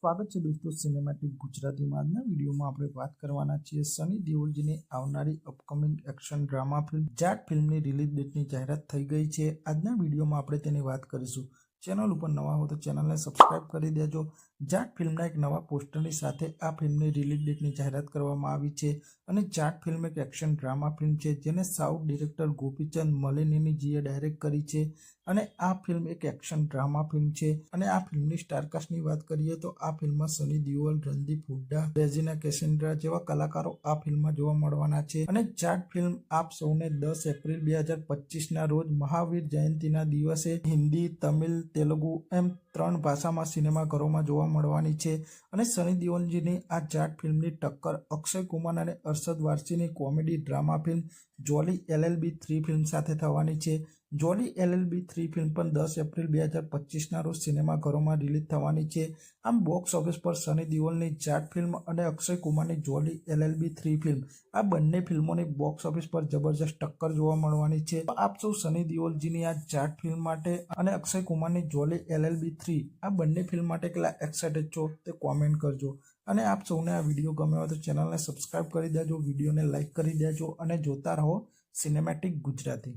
સ્વાગત છે દોસ્તો સિનેમેટિક ગુજરાતીમાં. આજના વિડીયોમાં આપણે વાત કરવાના છીએ સની દેઓલજીની આવનારી upcoming action drama film Jaat ફિલ્મની રિલીઝ ડેટની જાહેરાત થઈ ગઈ છે. આજના વિડીયોમાં આપણે તેની વાત કરીશું. ચેનલ ઉપર નવા હો તો ચેનલને સબસ્ક્રાઇબ કરી દેજો. જાટ ફિલ્મના એક નવા પોસ્ટરની સાથે આ ફિલ્મની રિલીઝ ડેટની જાહેરાત કરવામાં આવી છે અને જાટ ફિલ્મ એક એક્શન ડ્રામા ફિલ્મ છે જેને સાઉથ ડિરેક્ટર ગોપીચંદ મલિનીજીએ ડાયરેક્ટ કરી છે અને આ ફિલ્મ એક એક્શન ડ્રામા ફિલ્મ છે. અને આ ફિલ્મની સ્ટારકાસ્ટની વાત કરીએ તો આ ફિલ્મમાં સની દિયોલ રણદીપ હુડ્ડા, રેઝિના કેસેન્ડ્રા જેવા કલાકારો આ ફિલ્મમાં જોવા મળવાના છે. અને જાટ ફિલ્મ આપ સૌને દસ એપ્રિલ બે હજાર પચીસના રોજ મહાવીર જયંતિના દિવસે હિન્દી, તમિલ telugu ત્રણ ભાષામાં સિનેમાઘરોમાં જોવા મળવાની છે અને સની દેઓલજીની આ જાટ ફિલ્મની ટક્કર, અક્ષય કુમાર અને Arshad વારસીની comedy drama film, Jolly LLB three film સાથે થવાની છે. જોલી એલએલબી થ્રી ફિલ્મ પણ દસ એપ્રિલ બે હજાર પચીસના રોજ સિનેમાઘરોમાં રિલીઝ થવાની છે. આમ બોક્સ ઓફિસ પર સની દેઓલની જાટ ફિલ્મ અને અક્ષય કુમારની જોલી એલએલબી થ્રી ફિલ્મ, આ બંને ફિલ્મોની બોક્સ ઓફિસ પર જબરજસ્ત ટક્કર જોવા મળવાની છે. આપ સૌ સની દેઓલજીની આ જાટ ફિલ્મ માટે અને અક્ષય કુમારની જોલી એલએલબી થ્રી આ બંને ફિલ્મ માટે કેટલા એક્સાઇટેડ છો તે કોમેન્ટ કરજો. અને આપ સૌને આ વીડિયો ગમ્યો હોય તો ચેનલને સબસ્ક્રાઇબ કરી દેજો વિડીયોને લાઇક કરી દેજો અને જોતા રહો સિનેમેટિક ગુજરાતી.